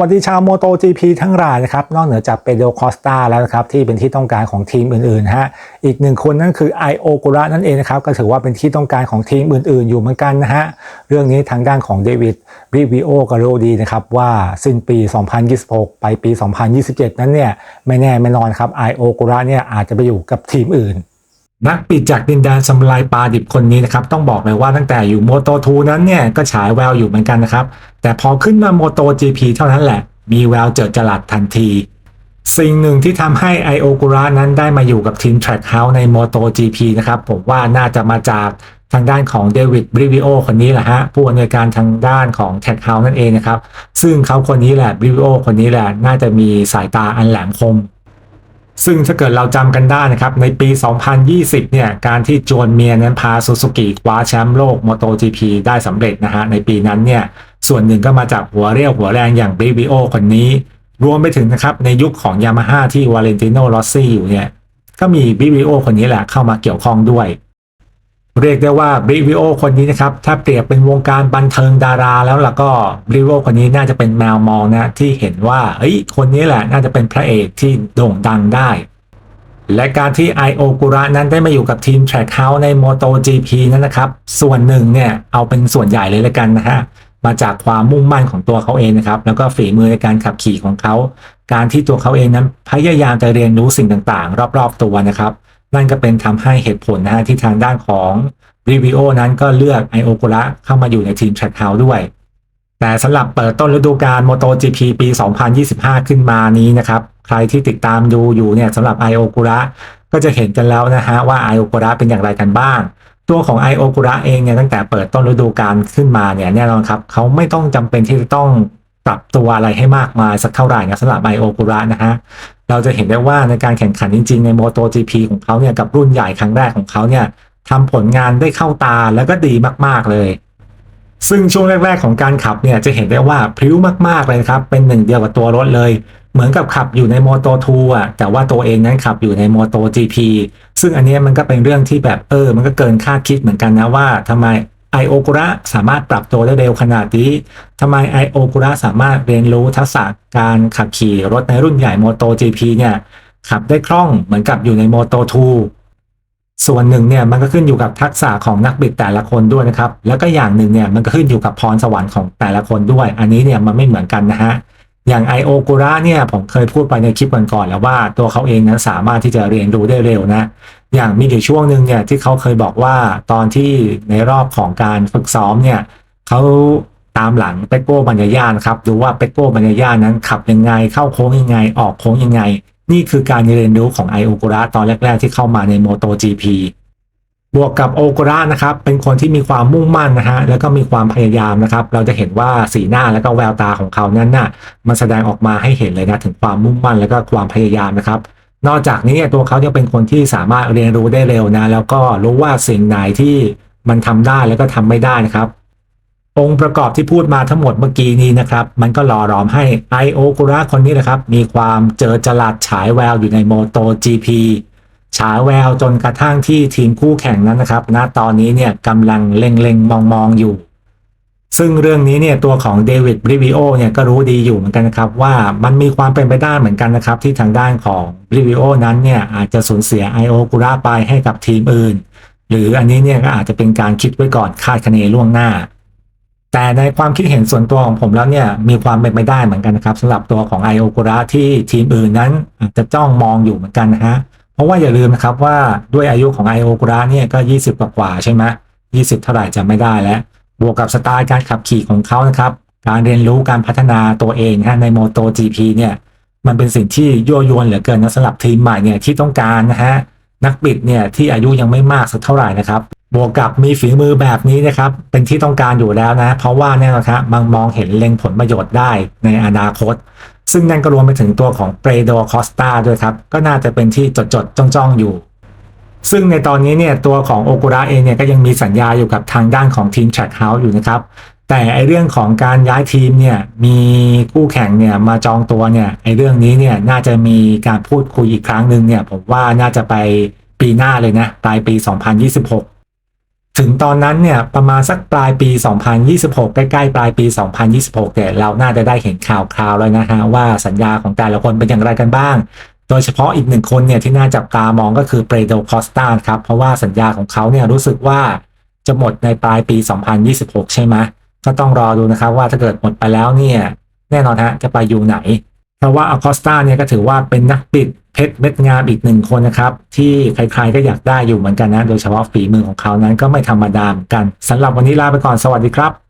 วัสดีชาวโมโต GP ทั้งหลายนะครับ นอกเหนือจากเปโดคอสตาแล้วนะครับ ที่เป็นที่ต้องการของทีมอื่นๆฮะอีกหนึ่งคนนั่นคือไอโอกุระนั่นเองนะครับ ก็ถือว่าเป็นที่ต้องการของทีมอื่นๆ อยู่เหมือนกันนะฮะเรื่องนี้ทางด้านของเดวิดริวิโอก็รู้ดีนะครับ ว่าสิ้นปี 2026 ไปปี 2027 นั้นเนี่ยไม่แน่ไม่นอนครับไอโอกุระเนี่ยอาจจะไปอยู่กับทีมอื่น นักปิดจากดินแดนสมุไรปลาดิบคนนี้นะครับต้องบอกเลยว่าตั้งแต่อยู่โมโตทูนั้นเนี่ยก็ฉายแววอยู่เหมือนกันนะครับ แต่พอขึ้นมาโมโต GP เท่านั้นแหละ มีแววเจิดจรัสทันที สิ่งหนึ่งที่ทำให้ไอโอกุระนั้นได้มาอยู่กับทีม Track House ใน Moto GP นะครับผมว่าน่าจะมาจากทางด้านของเดวิดบริวิโอคนนี้แหละฮะผู้อำนวยการทางด้านของ Track House นั่นเองนะครับ ซึ่งเขาคนนี้แหละบริวิโอคนนี้แหละน่าจะมีสายตาอันแหลมคม ซึ่งถ้าเกิดเราจำกันได้นะครับ ในปี 2020 เนี่ย การที่จวนเมียนั้นพาซูซูกิคว้าแชมป์โลก MotoGP ได้สำเร็จนะฮะ ในปีนั้นเนี่ย ส่วนหนึ่งก็มาจากหัวเรี่ยวหัวแรงอย่างบริวิโอคนนี้ รวมไปถึงนะครับในยุคของยามาฮ่าที่วาเลนติโนลอสซี่อยู่เนี่ย ก็มีบริวิโอคนนี้แหละเข้ามาเกี่ยวข้องด้วย เรียกได้ว่าบริวิโอคนนี้นะครับ ถ้าเปรียบเป็นวงการบันเทิงดาราแล้วล่ะก็บริวิโอคนนี้น่าจะเป็นแมวมองนะที่เห็นว่าเอ้ยคนนี้แหละน่าจะเป็นพระเอกที่โด่งดังได้ และการที่ไอโอกุระนั้นได้มาอยู่กับทีม Track House ใน MotoGP นั้นนะครับ ส่วนหนึ่งเนี่ยเอาเป็นส่วนใหญ่เลยละกันนะฮะมาจากความมุ่งมั่นของตัวเขาเองนะครับ แล้วก็ฝีมือในการขับขี่ของเขา การที่ตัวเขาเองนั้นพยายามจะเรียนรู้สิ่งต่างๆ รอบๆตัวนะครับ นั่นก็เป็นทำให้เหตุผลนะฮะที่ทางด้านของรีวิโอนั้นก็เลือกไอโอกุระเข้ามาอยู่ในทีม Track House ด้วย แต่สำหรับเปิดต้นฤดูกาล MotoGP ปี 2025 ขึ้นมานี้นะครับ ใครที่ติดตามดูอยู่เนี่ยสำหรับไอโอกุระก็จะเห็นกันแล้วนะฮะว่าไอโอกุระเป็นอย่างไรกันบ้าง ตัวของไอโอกุระเองเนี่ยตั้งแต่เปิดต้นฤดูกาลขึ้นมาเนี่ยแน่นอนครับเขาไม่ต้องจำเป็นที่จะต้องปรับตัวอะไรให้มากมายสักเท่าไหร่นะสำหรับไอโอกุระนะฮะ เราจะเห็นได้ว่าในการแข่งขันจริง ๆ ใน MotoGP ของเขาเนี่ยกับรุ่นใหญ่ครั้งแรกของเขาเนี่ยทำผลงานได้เข้าตาแล้วก็ดีมากๆเลย ซึ่งช่วงแรก ๆ ของการขับเนี่ยจะเห็นได้ว่าพริ้วมากๆเลยครับ เป็นหนึ่งเดียวกับตัวรถเลย เหมือนกับขับอยู่ใน Moto 2อะแต่ว่าตัวเองนั้นขับอยู่ใน Moto GP ซึ่งอันนี้มันก็เป็นเรื่องที่แบบเออ มันก็เกินคาดคิดเหมือนกันนะว่าทำไม ไอโอกุระสามารถปรับตัวได้เร็วขนาดนี้ทำไมไอโอกุระสามารถเรียนรู้ทักษะการขับขี่รถในรุ่นใหญ่ Moto GP เนี่ยขับได้คล่องเหมือนกับอยู่ใน Moto 2 ส่วนหนึ่งเนี่ยมันก็ขึ้นอยู่กับทักษะของนักบิดแต่ละคนด้วยนะครับ แล้วก็อย่างหนึ่งเนี่ยมันก็ขึ้นอยู่กับพรสวรรค์ของแต่ละคนด้วย อันนี้เนี่ยมันไม่เหมือนกันนะฮะ อย่างไอโอกุระเนี่ยผมเคยพูดไปในคลิปก่อนๆแล้วว่าตัวเขาเองนั้นสามารถที่จะเรียนรู้ได้เร็วนะ อย่างมีอยู่ช่วงหนึ่งเนี่ยที่เขาเคยบอกว่าตอนที่ในรอบของการฝึกซ้อมเนี่ยเขาตามหลังเปโก้บัญญานครับดูว่าเปโก้บัญญานั้นขับยังไง เข้าโค้งยังไง ออกโค้งยังไง นี่คือการเรียนรู้ของไอโอกุระตอนแรก ๆ ที่เข้ามาใน MotoGP บวกกับโอกระนะครับเป็นคนที่มีความมุ่งมั่นนะฮะแล้วก็มีความพยายามนะครับ เราจะเห็นว่าสีหน้าแล้วก็แววตาของเขานั้นน่ะมันแสดงออกมาให้เห็นเลยนะถึงความมุ่งมั่นแล้วก็ความพยายามนะครับ นอกจากนี้ตัวเขายังเป็นคนที่สามารถเรียนรู้ได้เร็วนะ แล้วก็รู้ว่าสิ่งไหนที่มันทำได้แล้วก็ทำไม่ได้นะครับ องค์ประกอบที่พูดมาทั้งหมดเมื่อกี้นี้นะครับ มันก็หล่อหลอมให้ไอโอกุระคนนี้นะครับ มีความเจอจลัดฉายแววอยู่ในโมโต GP ฉาแววจนกระทั่งที่ทีมคู่แข่งนั้นนะครับณตอนนี้เนี่ยกำลังเล็งๆมองๆอยู่ ซึ่งเรื่องนี้เนี่ยตัวของเดวิดบริวิโอเนี่ยก็รู้ดีอยู่เหมือนกันนะครับ ว่ามันมีความเป็นไปได้เหมือนกันนะครับ ที่ทางด้านของบริวิโอนั้นเนี่ยอาจจะสูญเสียไอโอกุระไปให้กับทีมอื่น หรืออันนี้เนี่ยก็อาจจะเป็นการคิดไว้ก่อนคาดคะเนล่วงหน้า แต่ในความคิดเห็นส่วนตัวของผมแล้วเนี่ยมีความเป็นไปได้เหมือนกันนะครับสำหรับตัวของไอโอกุระที่ทีมอื่นนั้นอาจจะจ้องมองอยู่เหมือนกันนะฮะ เพราะว่าอย่าลืมนะครับว่าด้วยอายุของไอโอกุระเนี่ยก็ 20 กว่ากว่าใช่ไหม20เท่าไหร่จะไม่ได้แล้ว บวกกับสไตล์การขับขี่ของเขานะครับ การเรียนรู้การพัฒนาตัวเองนะใน Moto GP เนี่ยมันเป็นสิ่งที่ยั่วยวนเหลือเกินนะสำหรับทีมใหม่เนี่ยที่ต้องการนะฮะนักบิดเนี่ยที่อายุยังไม่มากสักเท่าไหร่นะครับบวกกับมีฝีมือแบบนี้นะครับเป็นที่ต้องการอยู่แล้วนะ เพราะว่าแน่นอนครับมันมองเห็นเล็งผลประโยชน์ได้ในอนาคต ซึ่งนั่นก็รวมไปถึงตัวของเปโดคอสตาด้วยครับ ก็น่าจะเป็นที่จดจดจ้องจ้องๆอยู่ ซึ่งในตอนนี้เนี่ยตัวของโอกุระเองเนี่ยก็ยังมีสัญญาอยู่กับทางด้านของทีม Track House อยู่นะครับ แต่ไอเรื่องของการย้ายทีมเนี่ยมีคู่แข่งเนี่ยมาจองตัวเนี่ยไอเรื่องนี้เนี่ยน่าจะมีการพูดคุยอีกครั้งหนึ่งเนี่ยผมว่าน่าจะไปปีหน้าเลยนะปลายปี 2026 ถึงตอนนั้นเนี่ยประมาณสักปลายปี 2026 ใกล้ๆปลายปี 2026เนี่ยเราน่าจะได้เห็นข่าวคราวแล้วนะฮะว่าสัญญาของแต่ละคนเป็นอย่างไรกันบ้าง โดยเฉพาะอีกหนึ่งคนเนี่ยที่น่าจับตามองก็คือเปรโดคอสตาครับ เพราะว่าสัญญาของเขาเนี่ยรู้สึกว่าจะหมดในปลายปี 2026 ใช่ไหมก็ต้องรอดูนะครับว่าถ้าเกิดหมดไปแล้วเนี่ยแน่นอนฮะจะไปอยู่ไหน เพราะว่าอคอสตาเนี่ยก็ถือว่าเป็นนักปิด เพชรเม็ดงามอีกหนึ่งคนนะครับ ที่ใครๆก็อยากได้อยู่เหมือนกันนะ โดยเฉพาะฝีมือของเขานั้นก็ไม่ธรรมดาเหมือนกันสำหรับวันนี้ลาไปก่อนสวัสดีครับ